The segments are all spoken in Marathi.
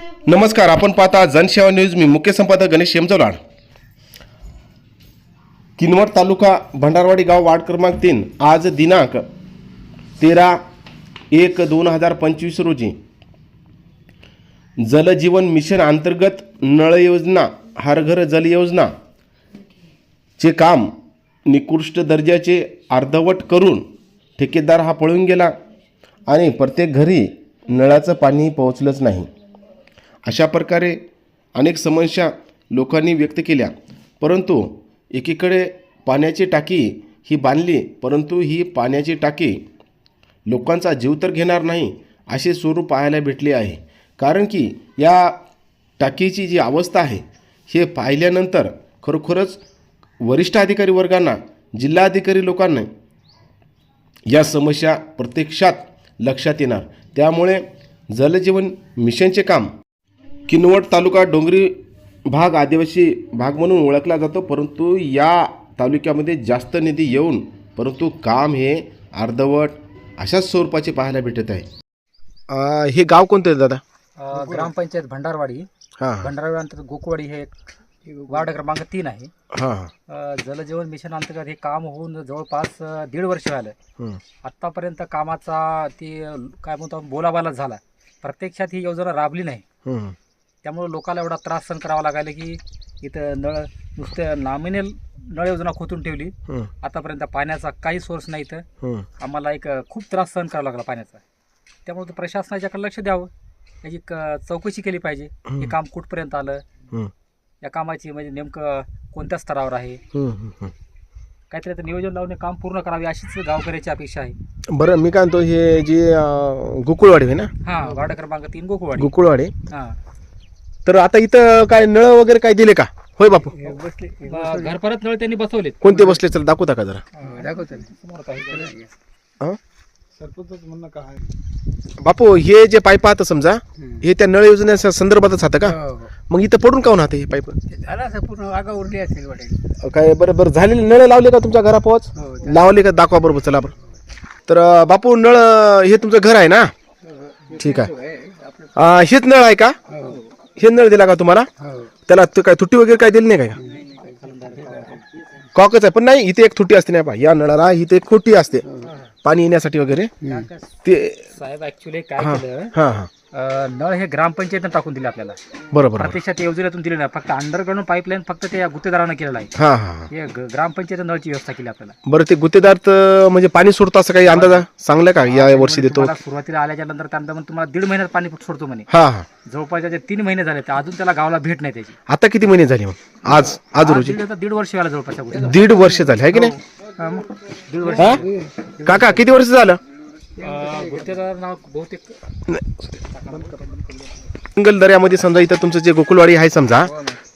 नमस्कार आपण पाहता जनसेवा न्यूज. मी मुख्य संपादक गणेश शेमचौलाड किनवट तालुका भंडारवाडी गाव वार्ड क्रमांक तीन. आज दिनांक तेरा एक दोन हजार पंचवीस रोजी जलजीवन मिशन अंतर्गत नळ योजना हर घर जल योजना चे काम निकृष्ट दर्जाचे अर्धवट करून ठेकेदार हा पळून गेला आणि प्रत्येक घरी नळाचं पाणी पोहोचलंच नाही. अशा प्रकारे अनेक समस्या लोकांनी व्यक्त केल्या. परंतु एकीकडे पाण्याची टाकी ही बांधली परंतु ही पाण्याची टाकी लोकांचा जीव तर घेणार नाही असे स्वरूप पाहायला भेटले आहे. कारण की या टाकीची जी अवस्था आहे हे पाहिल्यानंतर खरोखरच वरिष्ठ अधिकारी वर्गांना जिल्हाधिकारी लोकांना या समस्या प्रत्यक्षात लक्षात येणार. त्यामुळे जलजीवन मिशनचे काम किनवट तालुका डोंगरी भाग आदिवासी भाग म्हणून ओळखला जातो परंतु या तालुक्यामध्ये जास्त निधी येऊन परंतु काम हे अर्धवट अशाच स्वरूपाचे पाहायला भेटत आहे. हे गाव कोणतं आहे दादा? अ, ग्रामपंचायत भंडारवाडी. हां. भंडारवाडी अंतर्गत गोकुवाडी हे एक वार्ड क्रमांक तीन आहे. हां. अ, जलजीवन मिशन अंतर्गत हे काम होऊन जवळपास अ, दीड वर्ष झालं. हं. आत्तापर्यंत कामाचा ती काय म्हणतो आपण बोलाबाला झाला. प्रत्यक्षात ही योजना राबली नाही. हं. त्यामुळे लोकांना एवढा त्रास सहन करावा लागायला की इथं नळ नुसतं नॉमिनल नळ योजना खोतून ठेवली हं. आतापर्यंत पाण्याचा काही सोर्स नाही इथं हं. आम्हाला एक अ, खूप त्रास सहन करावा लागला पाण्याचा त्यामुळे ते प्रशासनाच्याकडे लक्ष द्यावं याची क- चौकशी केली पाहिजे हे काम कुठपर्यंत आलं हं. या कामाची म्हणजे नेमकं कोणत्या स्तरावर आहे हं. हं. हं. काहीतरी आता नियोजन लावून हे काम पूर्ण करावे अशीच गावकऱ्याची अपेक्षा आहे बरं मी काय म्हणतो हे जे अं, गोकुळवाडी आहे ना हा वार्ड क्रमांक तीन गोकुळवाडी हा तर आता इथं काय नळ वगैरे काय दिले का? होय बापू. घरपरत नळ त्यांनी बसवलेत. कोणते बसले? चल दाखवता का जरा? हं? बापू हे जे पाईप पाहतं समजा हे त्या नळ योजनेच्या संदर्भातच राहतं का? मग इथं पडून काऊन राहते हे पाईप? झाला असं पूर्ण आगा उरली असेल वाटेल काय बरं बरं. झालेले नळ लावले का तुमच्या घरा पोहोच लावले का? दाखवा बरोबर चला बरं. तर अं, बापू नळ अं, हे तुमचं घर आहे ना? ठीक आहे. अं, हेच नळ आहे का? हे नळ दिला का तुम्हाला? त्याला तू काय तुटी वगैरे काय दिली नाही काय? कॉकच आहे पण नाही इथे एक तुटी असते नाही पा या नळाला इथे एक खोटी असते. पाणी येण्यासाठी वगैरे? ते साहेब ऍक्च्युली काय केलं? हां हां. अ, नळ हे ग्रामपंचायतीनं टाकून दिले आपल्याला. बरोबर बरोबर. प्रत्यक्षात योजनेतून दिले नाही फक्त अंडरग्राऊंड पाईपलाईन फक्त ते गुत्तेदारानं केलेलं आहे. हां हां हां. हे ग- ग्रामपंचायत नळची व्यवस्था केली आपल्याला. बरं ते गुत्तेदार तर म्हणजे पाणी सोडतो असं काही अंदाज आहे? चांगलं का? या वर्षी देतो? तुम्हाला सुरुवातीला आल्याच्यानंतर त्यानंतर मग तुम्हाला दीड महिन्यात पाणी सोडतो म्हणे. हां हां. जवळपास त्याचे तीन महिने झाले तर अजून त्याला गावाला भेट नाही त्याची. आता किती महिने झाले मग? आज आज आज रोजी? दीड आता दीड वर्ष व्हायला जवळपास त्या गोष्टीला. दीड वर्ष झाले आहे की नाही? हा? काका किती वर्ष झालं? नाव बहुतेक दर्यामध्ये समजा इथं तुमचं जे गोकुळवाडी आहे समजा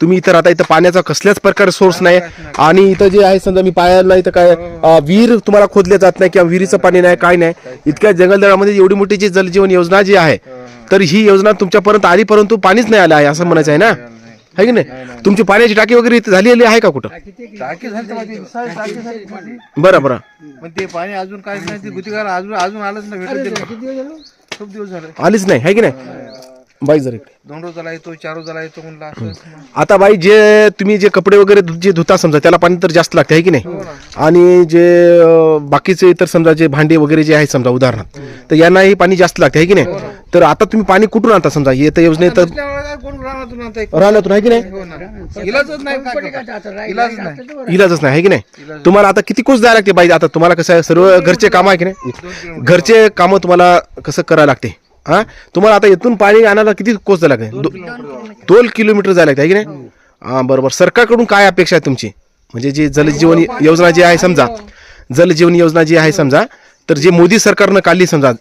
तुम्ही इथं राहता इथं पाण्याचा कसल्याच प्रकारे सोर्स नाही. आणि इथं जे आहे समजा मी पायाला इथं काय विहीर तुम्हाला खोदल्या जात नाही किंवा विहिरीचं पाणी नाही काय नाही. इतक्या जंगल दर्यामध्ये एवढी मोठी जी जलजीवन योजना जी आहे तर ही योजना तुमच्यापर्यंत आली परंतु पाणीच नाही आलं आहे असं म्हणायचं आहे ना? आहे की नाही? तुमची पाण्याची टाकी वगैरे इथं झालेली आहे का कुठं? टाकी झाली तर माझी विशाल टाकी झाली माझी. बरं बरं. पण ते पाणी अजून काहीच नाही ते गुतिकार अजून अजून आलंच नाही भेटत ते. खूप दिवस झाले. आलीच नाही आहे की नाही. बाई जर इकडे दोन रोजाला येतो चार रोजाला येतो म्हणलं असं आता बाई जे तुम्ही जे कपडे वगैरे धु- जे धुता समजा त्याला पाणी तर जास्त लागते आहे की नाही? आणि जे अं, बाकीचे इतर समजा जे भांडे वगैरे जे आहे समजा उदाहरणार्थ तर यांनाही पाणी जास्त लागते आहे की नाही? तर आता तुम्ही पाणी कुठून आणता समजा? येतं योजनेत तर काय कोण? राहिल्यातून आहे की नाही? हो ना. इलाजच नाही काय? इलाजच नाही. इलाजच नाही आहे की नाही? तुम्हाला आता किती कोस द्यायला लागते बाई? आता तुम्हाला कसं आहे सर्व घरचे काम आहे की नाही? घरचे कामं तुम्हाला कसं करायला लागते? हा? तुम्हाला आता इथून पाणी आणायला किती कोस द्यायला लागते दोन किलोमीटर जायला लागते आहे की नाही? हा बरोबर. सरकारकडून काय अपेक्षा आहे तुमची? म्हणजे जी जलजीवन योजना जी आहे समजा जलजीवन योजना जी आहे समजा तर जे मोदी सरकारनं काढली समजा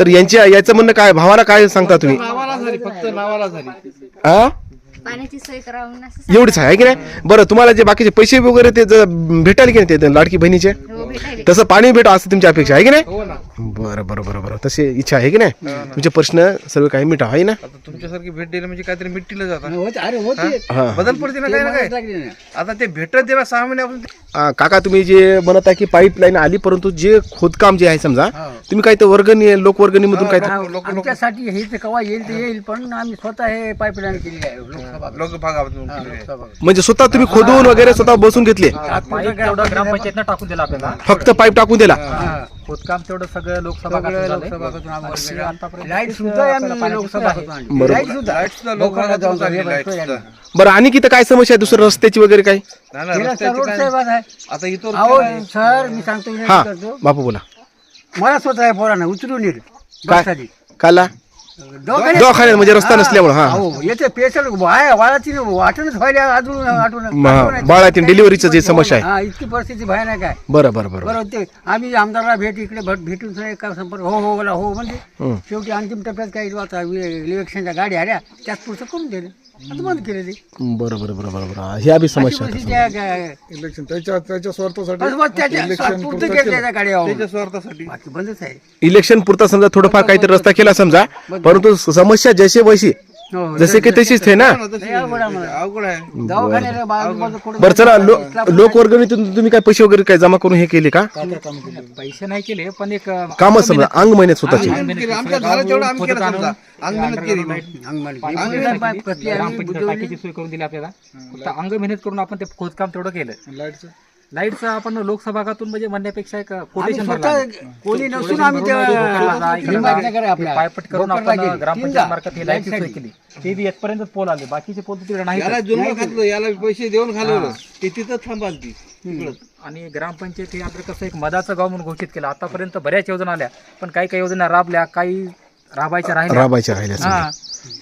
तर यांच्या याचं म्हणणं काय? भावाला काय सांगता तुम्ही? नावाला झाली फक्त नावाला झाली. हा? पाण्याची सोय करावं म्हणून असं एवढीच आहे की नाही? बरं तुम्हाला जे बाकीचे पैसे वगैरे ते भेटायला की नाही ते लाडकी बहिणीचे? तसं पाणी भेटो असं तुमची अपेक्षा आहे की नाही? हो ना. बरं बरं बरं बरं. तशी इच्छा आहे की नाही? तुमचे प्रश्न सर्व काही मिटा आहे ना? आता तुमच्यासारखी भेट दिली म्हणजे काहीतरी जातात होते हां बदल पडते ना काही ना काही. आता ते भेटत दिला सहा आ, काका तुम्ही जे म्हणत आहे की पाईपलाईन आली परंतु जे खोदकाम जे आहे समजा हो. तुम्ही काय तर वर्गणी लोकवर्गणीमधून काय तर- हा, आमच्यासाठी हे तर कवा येईल ते येईल पण आम्ही स्वतः हे पाईपलाईन केलेली आहे लोकसभा लोक हा, म्हणजे स्वतः तुम्ही खोदून वगैरे स्वतः बसून घेतले? पाईप तेवढं ग्रामपंचायतनं टाकून दिलं आपल्याला. फक्त पाईप टाकून दिला. हा. खोदकाम तेवढं सगळं लोकसभा लाइट सुद्धा हे. बरं आणि किती काय समस्या आहे? दुसरं रस्त्याची वगैरे काय? हे आता सर मी सांगतो हा करतो. बापू बोला. मला स्वतः आहे पोरांना उचलून येईल काय? काला? दवाखान्यात- म्हणजे रस्ता हा, नसल्यामुळं, हा. येते पेशंट वाया वाळाची वाटणच व्हायला म- बाळातीन डिलिव्हरीचं जे समस्या आहे. हा इतकी परिस्थिती भयानक आहे बरं बरं बरं बरोबर ते आम्ही आमदारला भेट इकडे भेट भेटून संपर्क हो हो बोला हो म्हणजे हं. शेवटी अंतिम टप्प्यात काही आता इलेक्शनच्या गाडी आल्या त्याच पुढचं करून दिले आता बंद केले ते बरं बरं बरं बरं बरं ह्या बी समस्या अशी आहेत. परिस्थिती आहे का- इलेक्शन त्याच्या त्याच्या स्वार्थासाठी बस बस त्याच्या पुढचं केलं त्याच्या गाड्या अहो. त्याच्या स्वार्थासाठी बाकी बंदच आहे इलेक्शन पुरता समजा थोडंफार काहीतरी रस्ता केला समजा परंतु समस्या जसे वैशी जसे की तशीच आहे ना बरं. चला लो लोकवर्गणीतून तुम्ही काय पैसे वगैरे काय जमा करून हे केले का? पैसे नाही केले पण एक कामं समजा अंग महिन्यात स्वतःची. अंग मेहनत करून आपण ते खोदकाम तेवढं केलं. लाईटचं आपण लोकसभागातून म्हणजे म्हणण्यापेक्षा एक आम्ही कोटेशन स्वतः कोणी नसून आम्ही ते पायपट करून आपण. ग्रामपंचायत. मार्फत ही लाईटची सोय केली. ते बी येतपर्यंत पोल आले. बाकीचे पोल तिकडे नाही याला जुन्म घातलं याला पैसे देऊन घालवलं. ते तिथं थांबाल ती आणि ग्रामपंचायत हे आपलं कसं एक मदाचं गाव म्हणून घोषित केलं. आतापर्यंत बऱ्याच योजना आल्या. पण काही काही योजना राबल्या काही राबायच्या राहिल्या. राबायच्या राहिल्या. हा.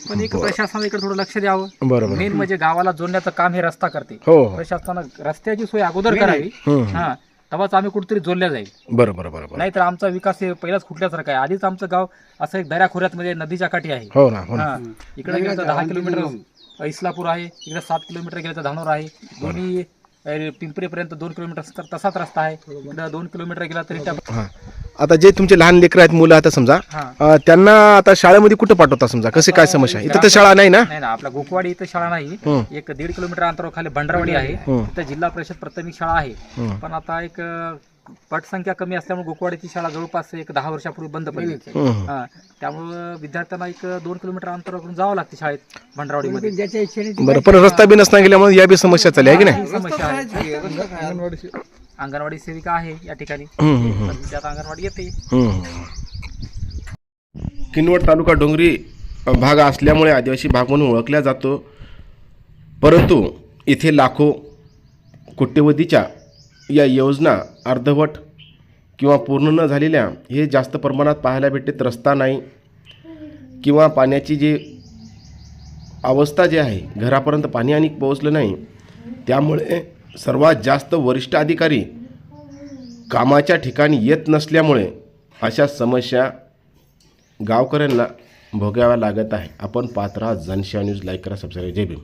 पण एक प्रशासनाने इकडे थोडं लक्ष द्यावं. बरोबर. मेन म्हणजे गावाला जोडण्याचं काम हे रस्ता करते. हो हो. प्रशासनानं रस्त्याची सोय अगोदर करावी. हम्म. हा. तेव्हाच आम्ही कुठेतरी जोडल्या जाईल. बरं बरं बरं बरं नाहीतर आमचा विकास हे पहिलाच कुठल्यासारखा आहे. आधीच आमचं गाव असं एक दऱ्याखोऱ्यात म्हणजे नदीच्या काठी आहे. हो ना हो ना. हा. इकडे गेलं तर दहा किलोमीटर इस्लापूर आहे. इकडे सात किलोमीटर गेलं तर धानोर आहे. दोन्ही पिंपरीपर्यंत दोन किलोमीटर तसाच रस्ता आहे. इकडे दोन किलोमीटर गेला तरी त्या हा. आता जे तुमचे लहान लेकरं आहेत मुलं आता समजा अं, त्यांना आता शाळेमध्ये कुठं पाठवता समजा? कसे काय समस्या? आहे? इथं तर शाळा नाही ना? नाही ना आपला गोकवाडी इथं शाळा नाही. एक दीड किलोमीटर अंतरावर खाली भंडारवाडी आहे. तिथं जिल्हा परिषद प्राथमिक शाळा आहे. पण आता एक अं, पटसंख्या कमी असल्यामुळे गोकवाडीची शाळा जवळपास एक दहा वर्षापूर्वी बंद पडली. हम्म. हा. त्यामुळं विद्यार्थ्यांना एक दोन किलोमीटर अंतरावरून जावं लागते शाळेत भंडारवाडीमध्ये ज्याच्या इच्छेने ते बरं पण रस्ता बी नसता गेल्यामुळे या बी समस्या चालली आहे की नाही? ही समस्या आहे. अंगणवाडी सेविका आहे या ठिकाणी. पण त्यात अंगणवाडी येते. किनवट तालुका डोंगरी भाग असल्यामुळे आदिवासी भाग म्हणून ओळखला जातो परंतु इथे लाखो कोट्यवधीच्या या योजना अर्धवट किंवा पूर्ण न झालेल्या हे जास्त प्रमाणात पाहायला भेटत रस्ता नाही किंवा पाण्याची जी अवस्था जी आहे घरापर्यंत पाणी आणि पोहोचलं नाही त्यामुळे सर्वात जास्त वरिष्ठ अधिकारी कामाच्या ठिकाणी येत नसल्यामुळे अशा समस्या गावकऱ्यांना भोगाव्या लागत आहे. आपण पात्र जनशा न्यूज. लाईक करा सबस्क्राईब जय भीम.